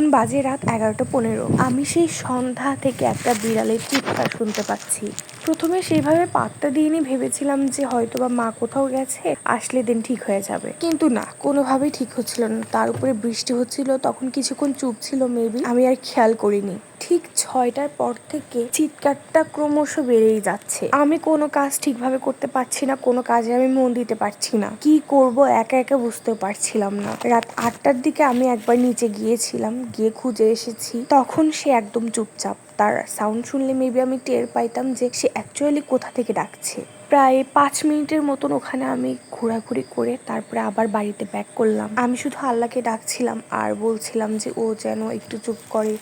এখন বাজে রাত এগারোটা পনেরো। আমি সেই সন্ধ্যা থেকে একটা বিড়ালের চিৎকার শুনতে পাচ্ছি। প্রথমে সেইভাবে পাত্তা দিইনি, ভেবেছিলাম যে হয়তো বা মা কোথাও গেছে, আসলে দিন ঠিক হয়ে যাবে। কিন্তু না, কোনোভাবেই ঠিক হচ্ছিল না। তার উপরে বৃষ্টি হচ্ছিল, তখন কিছুক্ষণ চুপ ছিল মেবি আমি আর খেয়াল করিনি। ঠিক ছয়টার পর থেকে চিৎকারটা ক্রমশ বেড়েই যাচ্ছে। আমি কোনো কাজ ঠিকভাবে করতে পারছি না, কোনো কাজে আমি মন দিতে পারছি না। কি করব একা একা বুঝতেও পারছিলাম না। রাত আটটার দিকে আমি একবার নিচে গিয়েছিলাম, গিয়ে খুঁজে এসেছি। তখন সে একদম চুপচাপ। তার সাউন্ড শুনলে মেবি আমি টের পাইতাম যে সে অ্যাকচুয়ালি কোথা থেকে ডাকছে। প্রায় পাঁচ মিনিটের মতন ওখানে আমি ঘোরাঘুরি করে তারপরে আবার বাড়িতে ব্যাক করলাম। আমি শুধু আল্লাহকে ডাকছিলাম আর বলছিলাম যে ও যেন একটু চুপ করে।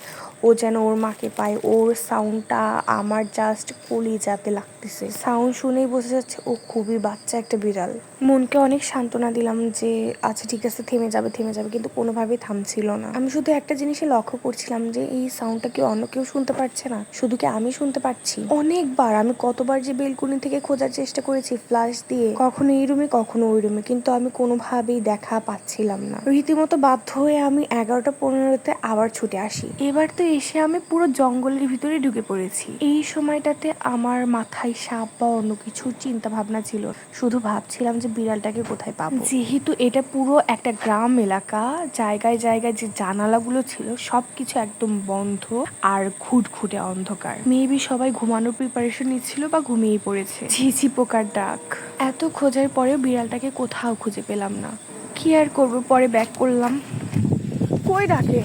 ও যেন ওর মাকে পায়। ওর সাউন্ডটা আমার জাস্ট কলিজাতে লাগতেছে। সাউন্ড শুনেই বোঝা যাচ্ছে ও খুবই বাচ্চা একটা বিড়াল। মনকে অনেক সান্ত্বনা দিলাম যে আচ্ছা ঠিক আছে, থেমে যাবে থেমে যাবে। কিন্তু কোনোভাবেই থামছিল না। আমি শুধু একটা জিনিসে লক্ষ্য করছিলাম যে, এই সাউন্ডটা কি অন্য কেউ শুনতে পারছে না? শুধু কি আমি শুনতে পাচ্ছি অনেকবার আমি কতবার যে বেলকুনি থেকে খোঁজার চেষ্টা করেছি ফ্লাশ দিয়ে, কখনো এই রুমে কখনো ওই রুমে কিন্তু আমি কোনোভাবেই দেখা পাচ্ছিলাম না। রীতিমতো বাধ্য হয়ে আমি এগারোটা পনেরোতে আবার ছুটে আসি। এবার তো এসে আমি পুরো জঙ্গলের ভিতরে ঢুকে পড়েছি। এই সময়টাতে আমার মাথায় সাপ বা অন্য কিছু চিন্তা ভাবনা ছিল। শুধু ভাবছিলাম যে বিড়ালটাকে কোথায় পাবো। যেহেতু এটা পুরো একটা গ্রাম এলাকা, জায়গায় জায়গায় যে জানালাগুলো ছিল সব কিছু একদম বন্ধ আর ঘুটঘুটে অন্ধকার। মেবি সবাই ঘুমানোর প্রিপারেশন নিচ্ছিল বা ঘুমিয়ে পড়েছে। ঝিঝি পোকার ডাক। এত খোঁজার পরেও বিড়ালটাকে কোথাও খুঁজে পেলাম না। কি আর করব, পরে ব্যাক করলাম। কই ডাকে?